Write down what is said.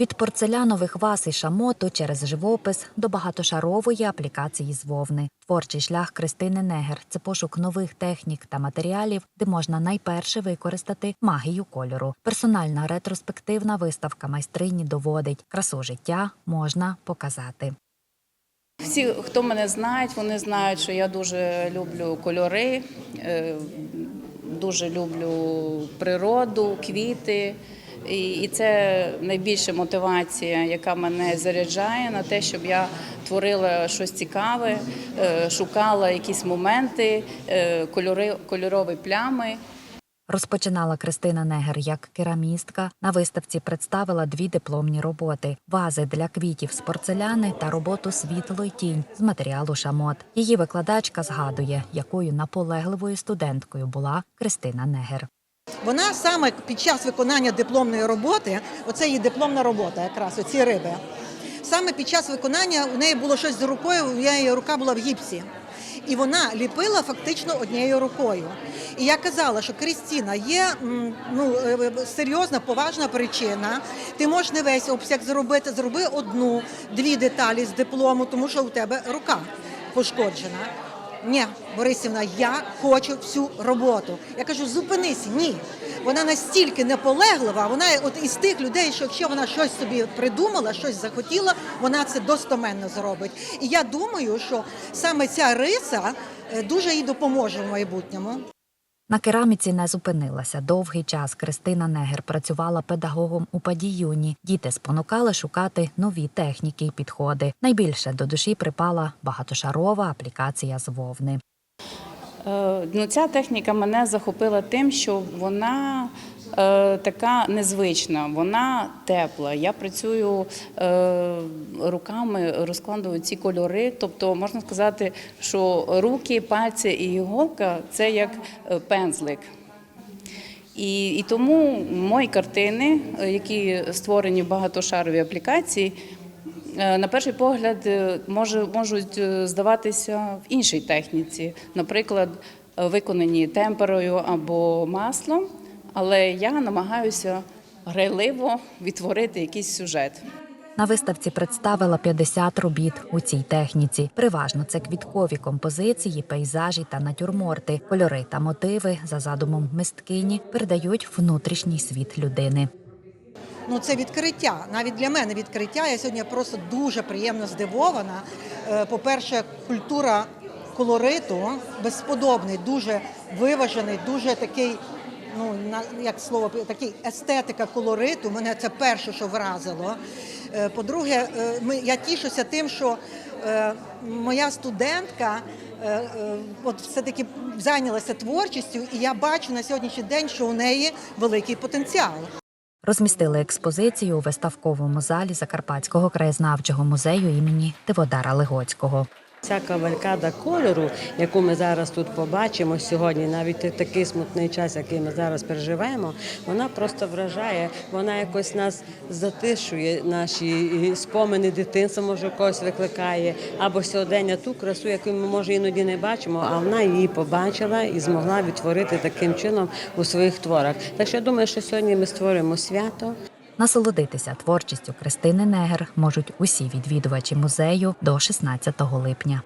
Від порцелянових ваз і шамоту через живопис до багатошарової аплікації з вовни. Творчий шлях Кристини Негер це пошук нових технік та матеріалів, де можна найперше використати магію кольору. Персональна ретроспективна виставка майстрині доводить красу життя можна показати. Всі, хто мене знають, вони знають, що я дуже люблю кольори, е, дуже люблю природу, квіти. І це найбільша мотивація, яка мене заряджає на те, щоб я творила щось цікаве, е, шукала якісь моменти, е, кольори, кольорові плями. Розпочинала Кристина Негер як керамістка. На виставці представила дві дипломні роботи: вази для квітів з порцеляни та роботу світло й тінь з матеріалу шамот. Її викладачка згадує, якою наполегливою студенткою була Кристина Негер. Вона саме під час виконання дипломної роботи, оце її дипломна робота, якраз оці риби. Саме під час виконання у неї було щось з рукою, у неї рука була в гіпсі. І вона ліпила фактично однією рукою. І я казала, що Крістіна є ну, е, е, серйозна, поважна причина. Ти можеш не весь обсяг зробити, зроби одну, дві деталі з диплому, тому що у тебе рука пошкоджена. Ні, Борисівна, я хочу всю роботу. Я кажу, зупинись, ні. Вона настільки наполеглива, вона от із тих людей, що якщо вона щось собі придумала, щось захотіла, вона це достоменно зробить. І я думаю, що саме ця риса е, дуже їй допоможе в майбутньому. На кераміці не зупинилася. Довгий час Кристина Негер працювала педагогом у падіюні. Діти спонукали шукати нові техніки й підходи. Найбільше до душі припала багатошарова аплікація з вовни. Е, Ну, ця техніка мене захопила тим, що вона така незвична, вона тепла. Я працюю е, руками, розкладую ці кольори. Тобто можна сказати, що руки, пальці і іголка це як е, пензлик. І, і тому мої картини, е, які створені в багатошаровій аплікації, е, на перший погляд е, може, можуть е, здаватися в іншій техніці, наприклад, е, виконані темперою або маслом, але я намагаюся грайливо відтворити якийсь сюжет. На виставці представила 50 робіт у цій техніці. Переважно це квіткові композиції, пейзажі та натюрморти. Кольори та мотиви за задумом мисткині передають внутрішній світ людини. Ну, це відкриття. Навіть для мене відкриття. Я сьогодні просто дуже приємно здивована. Е, По-перше, культура колориту безподобний, дуже виважений, дуже такий. Ну, як слово, такий естетика колориту. Мене це перше, що вразило. Е, По-друге, е, я тішуся тим, що е, моя студентка от все-таки зайнялася творчістю, і я бачу на сьогоднішній день, що у неї великий потенціал. Розмістили експозицію у виставковому залі Закарпатського краєзнавчого музею імені Тиводара Легоцького. Ця кавалькада кольору, яку ми зараз тут побачимо сьогодні, навіть такий смутний час, який ми зараз переживаємо, вона просто вражає, вона якось нас затишує, наші спомини дитинства, може когось викликає, або сьогодення ту красу, яку ми може іноді не бачимо, а вона її побачила і змогла відтворити таким чином у своїх творах. Так що я думаю, що сьогодні ми створимо свято. Насолодитися творчістю Кристини Негер можуть усі відвідувачі музею до 16 липня.